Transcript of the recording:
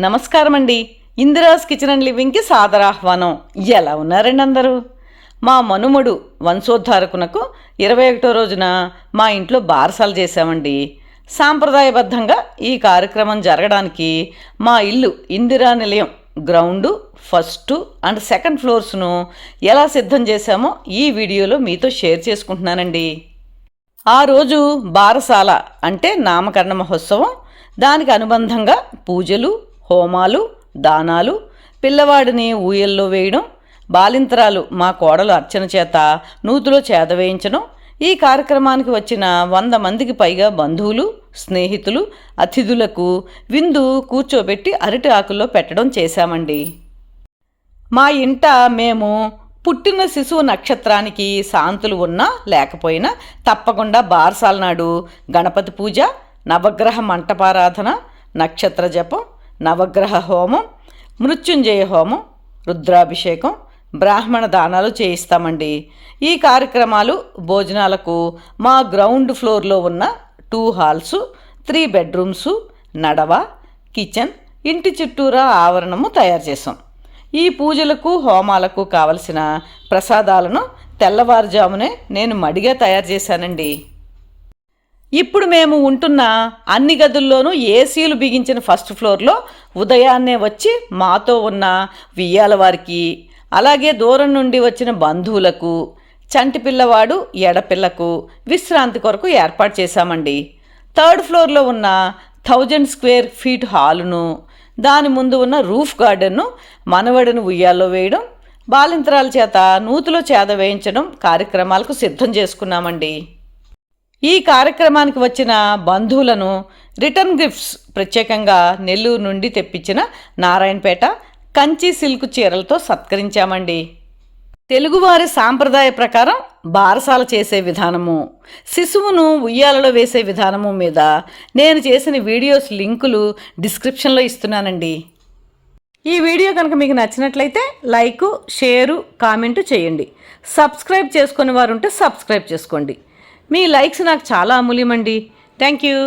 నమస్కారం అండి Indira's kitchen and లివింగ్కి సాదరాహ్వానం. ఎలా ఉన్నారండి అందరూ? మా మనుమడు వంశోద్ధారకునకు ఇరవై ఒకటో రోజున మా ఇంట్లో బారసాలు చేశామండి. సాంప్రదాయబద్ధంగా ఈ కార్యక్రమం జరగడానికి మా ఇల్లు Indira Nilayam ground first and second ఫ్లోర్స్ను ఎలా సిద్ధం చేశామో ఈ వీడియోలో మీతో షేర్ చేసుకుంటున్నానండి. ఆ రోజు బారసాల అంటే నామకరణ మహోత్సవం. దానికి అనుబంధంగా పూజలు హోమాలు దానాలు పిల్లవాడిని ఊయల్లో వేయడం బాలింతరాలు మా కోడలు అర్చన చేత నూతులో చేద వేయించడం ఈ కార్యక్రమానికి వచ్చిన వంద మందికి పైగా బంధువులు స్నేహితులు అతిథులకు విందు కూర్చోబెట్టి అరటి ఆకుల్లో పెట్టడం చేశామండి. మా ఇంట మేము పుట్టిన శిశువు నక్షత్రానికి శాంతులు ఉన్నా లేకపోయినా తప్పకుండా బార్సాలనాడు గణపతి పూజ నవగ్రహ మంటపారాధన నక్షత్ర జపం నవగ్రహ హోమం మృత్యుంజయ హోమం రుద్రాభిషేకం బ్రాహ్మణ దానాలు చేయిస్తామండి. ఈ కార్యక్రమాలు భోజనాలకు మా గ్రౌండ్ ఫ్లోర్లో ఉన్న టూ హాల్స్ త్రీ బెడ్రూమ్స్ నడవ కిచెన్ ఇంటి చుట్టూరా ఆవరణము తయారు చేసాం ఈ పూజలకు హోమాలకు కావలసిన ప్రసాదాలను తెల్లవారుజామునే నేను మడిగా తయారు చేశానండి. ఇప్పుడు మేము ఉంటున్న అన్ని గదుల్లోనూ ఏసీలు బిగించిన ఫస్ట్ ఫ్లోర్లో ఉదయాన్నే వచ్చి మాతో ఉన్న వియ్యాల వారికి అలాగే దూరం నుండి వచ్చిన బంధువులకు చంటి పిల్లవాడు ఎడపిల్లకు విశ్రాంతి కొరకు ఏర్పాటు చేశామండి. థర్డ్ ఫ్లోర్లో ఉన్న థౌజండ్ స్క్వేర్ ఫీట్ హాలును దాని ముందు ఉన్న రూఫ్ గార్డెన్ను మనవడిని ఉయ్యాల్లో వేయడం బాలింతరాల చేత నూతులో చేద వేయించడం కార్యక్రమాలకు సిద్ధం చేసుకున్నామండి. ఈ కార్యక్రమానికి వచ్చిన బంధువులను రిటర్న్ గిఫ్ట్స్ ప్రత్యేకంగా నెల్లూరు నుండి తెప్పించిన నారాయణపేట కంచి సిల్క్ చీరలతో సత్కరించామండి. తెలుగువారి సాంప్రదాయ ప్రకారం బారసాల చేసే విధానము శిశువును ఉయ్యాలలో వేసే విధానము మీద నేను చేసిన వీడియోస్ లింకులు డిస్క్రిప్షన్లో ఇస్తున్నానండి. ఈ వీడియో కనుక మీకు నచ్చినట్లయితే లైకు షేరు కామెంటు చేయండి. సబ్స్క్రైబ్ చేసుకునే వారు ఉంటే సబ్స్క్రైబ్ చేసుకోండి. మీ లైక్స్ నాకు చాలా అమూల్యమండి. Thank you.